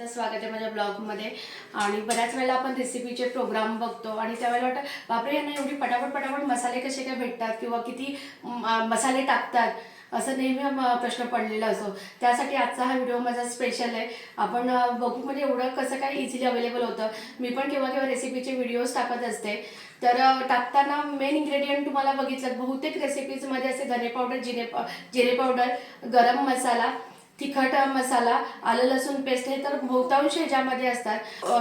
तर स्वागत आहे माझ्या ब्लॉगमध्ये. आणि बऱ्याच वेळेला आपण रेसिपीचे प्रोग्राम बघतो आणि त्यावेळेला वाटतं बापरे यांना एवढी पटापट पटापट मसाले कसे काय भेटतात किंवा किती मसाले टाकतात असं नेहमी प्रश्न पडलेला असतो. त्यासाठी आजचा हा व्हिडिओ माझा स्पेशल आहे. आपण बघू म्हणजे एवढं कसं काय इझिली अवेलेबल होतं. मी पण केव्हा केव्हा रेसिपीचे व्हिडिओज टाकत असते. तर टाकताना मेन इन्ग्रेडियंट तुम्हाला बघितलं बहुतेक रेसिपीजमध्ये असे धने पावडर जिरे जिरे पावडर गरम मसाला तिखट मसाला आलं लसूण पेस्ट हे तर बहुतांश ह्याच्यामध्ये असतात.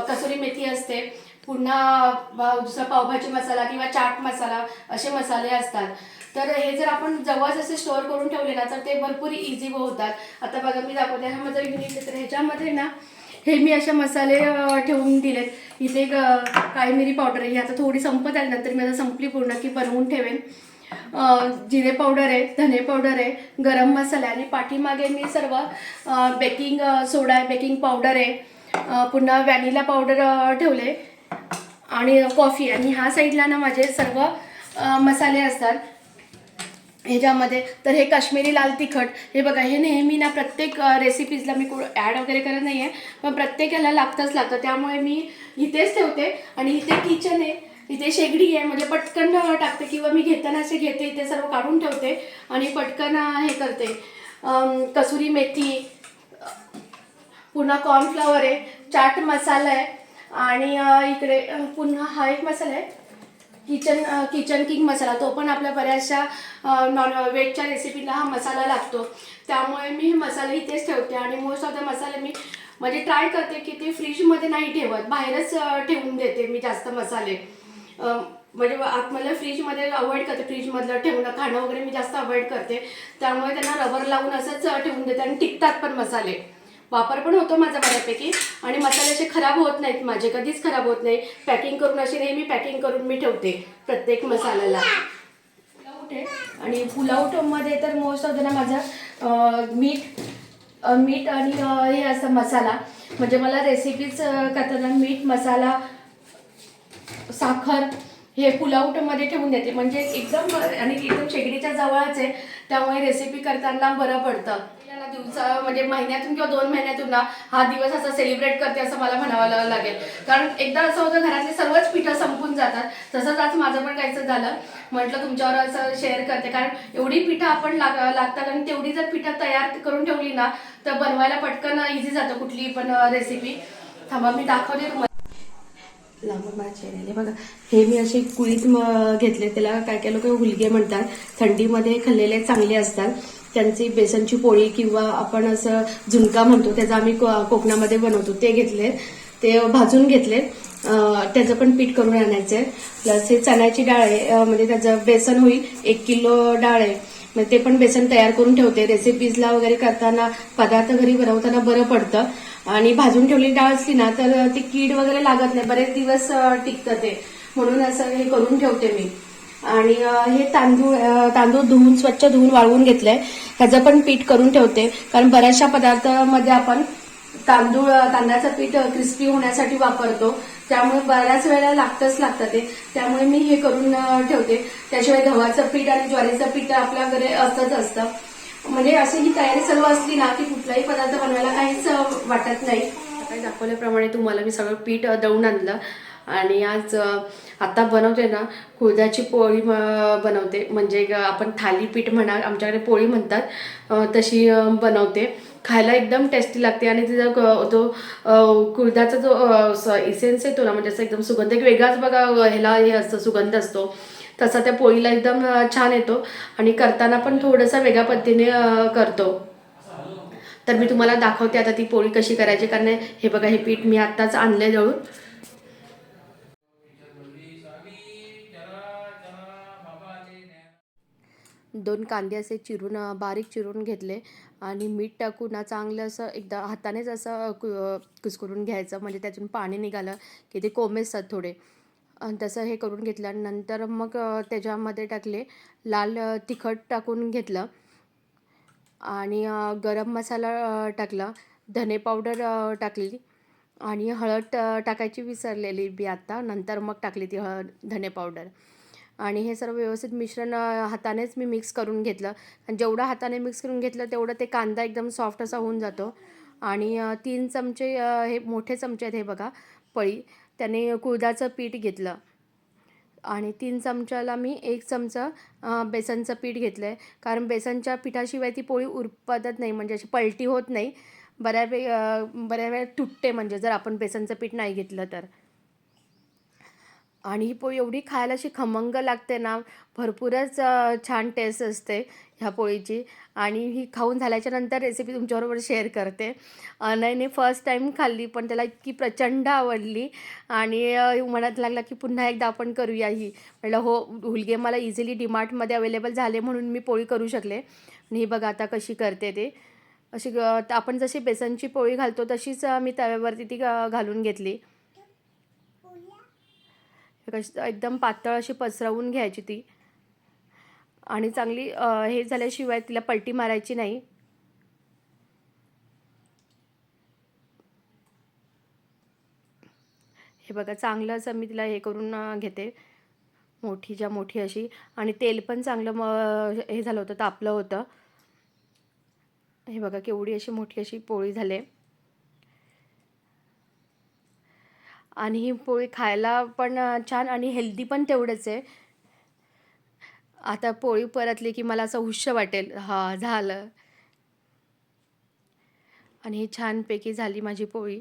कसुरी मेथी असते पुन्हा दुसरा पावभाजी मसाला किंवा चाट मसाला असे मसाले असतात. तर हे जर आपण जवळच असे स्टोअर करून ठेवले ना तर ते भरपूर इझी होतात. आता बघा मी दाखवते. हा माझा युनिट तर ह्याच्यामध्ये ना हे मी असे मसाले ठेवून दिलेत. इथे काळी मिरी पावडर आहे. ही आता थोडी संपत आली नंतर मी आता संपली पूर्ण की बनवून ठेवेन. जिरे पावडर आहे धने पावडर आहे गरम मसाला आणि पाठीमागे मी सर्व बेकिंग सोडा आहे बेकिंग पावडर आहे. पुन्हा व्हॅनिला पावडर ठेवले. आणि कॉफी आणि ह्या साईडला ना माझे सर्व मसाले असतात. ह्याच्यामध्ये तर हे काश्मीरी लाल तिखट. हे बघा हे नेहमी ना प्रत्येक रेसिपीजला मी कुठं ॲड वगैरे करत नाही आहे पण प्रत्येक ह्याला लागतंच लागतं. त्यामुळे मी इथेच ठेवते. आणि इथे किचन आहे. इथे शेगडी आहे म्हणजे पटकन टाकते किंवा मी घेताना असे घेते इथे सर्व काढून ठेवते आणि पटकन हे करते. कसुरी मेथी पुन्हा कॉर्नफ्लॉवर आहे चाट मसाला आहे आणि इकडे पुन्हा हा एक मसाला आहे किचन किचन किंग मसाला. तो पण आपल्या बऱ्याचशा नॉन व्हेजच्या रेसिपीला हा मसाला लागतो. त्यामुळे मी हे मसाले इथेच ठेवते आणि मोस्ट ऑफ द मसाले मी म्हणजे ट्राय करते की ते फ्रीजमध्ये नाही ठेवत. बाहेरच ठेवून देते मी जास्त मसाले. म्हणजे म्हणजे आतमधल्या फ्रीजमध्ये अवॉइड करते. फ्रीजमधलं ठेवणं खाणं वगैरे मी जास्त अवॉइड करते. त्यामुळे त्यांना रबर लावून असंच ठेवून देते आणि टिकतात पण मसाले. वापर पण होतो माझा बऱ्यापैकी. आणि मसाले असे खराब होत नाहीत माझे कधीच खराब होत नाही. पॅकिंग करून असे नेहमी पॅकिंग करून मी ठेवते प्रत्येक मसाल्याला. पुलावट आहे आणि पुलावटमध्ये तर मोस्ट ऑफ ना माझं मीठ मीठ आणि हे असं मसाला. म्हणजे मला रेसिपीज करताना मीठ मसाला साखर हे पुलावटमध्ये ठेवून देते. म्हणजे एकदम आणि एकदम शेगडीच्या जवळच आहे. त्यामुळे रेसिपी करताना बरं पडतं. आपल्याला दिवसा म्हणजे महिन्यातून किंवा दोन महिन्यातून ना हा दिवस असा सेलिब्रेट करते असं मला म्हणावं लागेल. कारण एकदा असं होतं घरातली सर्वच पिठं संपून जातात. तसंच आज माझं पण काहीचं झालं. म्हटलं तुमच्यावर असं शेअर करते. कारण एवढी पिठं आपण लाग लागतात आणि तेवढी जर पिठं तयार करून ठेवली ना तर बनवायला पटकन इझी जातं कुठलीही पण रेसिपी थांबा मी दाखवते तुम्हाला. लांबून भाजी चेहऱ्याला बघा हे मी असे कुळीत घेतले. त्याला काय काय लोक हुलगे म्हणतात. थंडीमध्ये खाल्लेले चांगले असतात. त्यांची बेसनची पोळी किंवा आपण असं झुणका म्हणतो त्याचा आम्ही को- कोकणामध्ये बनवतो. ते घेतले. ते भाजून घेतले. त्याचं पण पीठ करून आणायचं आहे प्लस हे चण्याची डाळ आहे. म्हणजे त्याचं बेसन होईल. एक किलो डाळ आहे. मग ते पण बेसन तयार करून ठेवते. रेसिपीजला वगैरे करताना पदार्थ घरी बनवताना बरं पडतं. आणि भाजून ठेवलेली डाळ असली ना तर ती कीड वगैरे लागत नाही. बरेच दिवस टिकतं ते. म्हणून असं हे करून ठेवते मी. आणि हे तांदूळ तांदूळ धुवून स्वच्छ धुवून वाळवून घेतलंय. ह्याचं पण पीठ करून ठेवते. कारण बऱ्याचशा पदार्थामध्ये आपण तांदूळ तांदळाचं पीठ क्रिस्पी होण्यासाठी वापरतो. त्यामुळे बऱ्याच वेळेला लागतंच लागतं ते. त्यामुळे मी हे करून ठेवते. त्याशिवाय गव्हाचं पीठ आणि ज्वारीचं पीठ आपल्या घरी असतंच असतं. म्हणजे अशी ही तयारी सर्व असली ना की कुठलाही पदार्थ बनवायला काहीच वाटत नाही. काही दाखवल्याप्रमाणे तुम्हाला मी सगळं पीठ दळून आणलं. आणि आज आता बनवते ना कुळदाची पोळी बनवते. म्हणजे ग- आपण थालीपीठ म्हणा आमच्याकडे पोळी म्हणतात तशी बनवते. खायला एकदम टेस्टी लागते आणि तिचा जो तो जो इसेन्स येतो ना म्हणजे असं एकदम सुगंध एक वेगळाच बघा ह्याला हे असतं सुगंध असतो. तसा त्या पोळीला एकदम छान येतो आणि करताना पण थोडंसं वेगळ्या पद्धतीने करतो. तर मी तुम्हाला दाखवते आता ती पोळी कशी करायची कारण हे बघा हे पीठ मी आत्ताच आणले जळून. दोन कांदे असे चिरून बारीक चिरून घेतले आणि मीठ टाकून ना चांगलं असं एकदा हातानेच असं कु कुस्करून घ्यायचं. म्हणजे त्यातून पाणी निघालं की ते कोंब असतात थोडे. आणि तसं हे करून घेतलं नंतर मग त्याच्यामध्ये टाकले लाल तिखट टाकून घेतलं. आणि गरम मसाला टाकला धने पावडर टाकली आणि हळद टाकायची विसरलेली बी आत्ता नंतर मग टाकली ती हळद धने पावडर. आणि हे सर्व व्यवस्थित मिश्रण हातानेच मी मिक्स करून घेतलं. आणि जेवढं हाताने मिक्स करून घेतलं तेवढं ते कांदा एकदम सॉफ्ट असा होऊन जातो. आणि तीन चमचे हे मोठे चमचे आहेत हे बघा पळी. त्याने कुळदाचं पीठ घेतलं. आणि तीन चमच्याला मी एक चमचा बेसनचं पीठ घेतलं आहे कारण बेसनच्या पिठाशिवाय ती पोळी उरपदत नाही म्हणजे अशी पलटी होत नाही. बऱ्या वे बऱ्या वेळ तुटते म्हणजे जर आपण बेसनचं पीठ नाही घेतलं तर. आणि ही पोळी एवढी खायला अशी खमंग लागते ना भरपूरच छान टेस्ट असते ह्या पोळीची. आणि ही खाऊन झाल्याच्यानंतर रेसिपी तुमच्याबरोबर शेअर करते. नाही नाही फर्स्ट टाईम खाल्ली पण त्याला इतकी प्रचंड आवडली. आणि मनात लागला की पुन्हा एकदा आपण करूया ही. म्हटलं हो हुलगे मला इझिली डीमार्टमध्ये अवेलेबल झाले म्हणून मी पोळी करू शकले. आणि ही बघा आता कशी करते ते. अशी ग- आपण जशी बेसनची पोळी घालतो तशीच मी तव्यावरती ती घालून घेतली. कशी एकदम पातळ अशी पसरवून घ्यायची ती. आणि चांगली हे झाल्याशिवाय तिला पलटी मारायची नाही. हे बघा चांगलं असं मी तिला हे करून घेते घेते. मोठीच्या मोठी अशी. आणि तेल पण चांगलं म हे झालं होतं तापलं होतं. हे बघा केवढी अशी मोठी अशी पोळी झाली. आणि ही पोळी खायला पण छान आणि हेल्दी पण तेवढंच आहे. आता पोळी परतली की मला असं हुश्य वाटेल. हा झालं. आणि ही छानपैकी झाली माझी पोळी.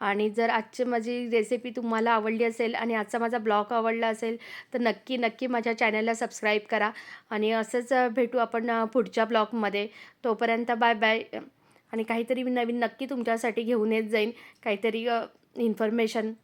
आणि जर आजची माझी रेसिपी तुम्हाला आवडली असेल आणि आजचा माझा ब्लॉग आवडला असेल तर नक्की नक्की माझ्या चॅनलला सबस्क्राईब करा. आणि असंच भेटू आपण पुढच्या ब्लॉगमध्ये. तोपर्यंत बाय बाय आणि काहीतरी मी नवीन नक्की तुमच्यासाठी घेऊन येत जाईन. काहीतरी information.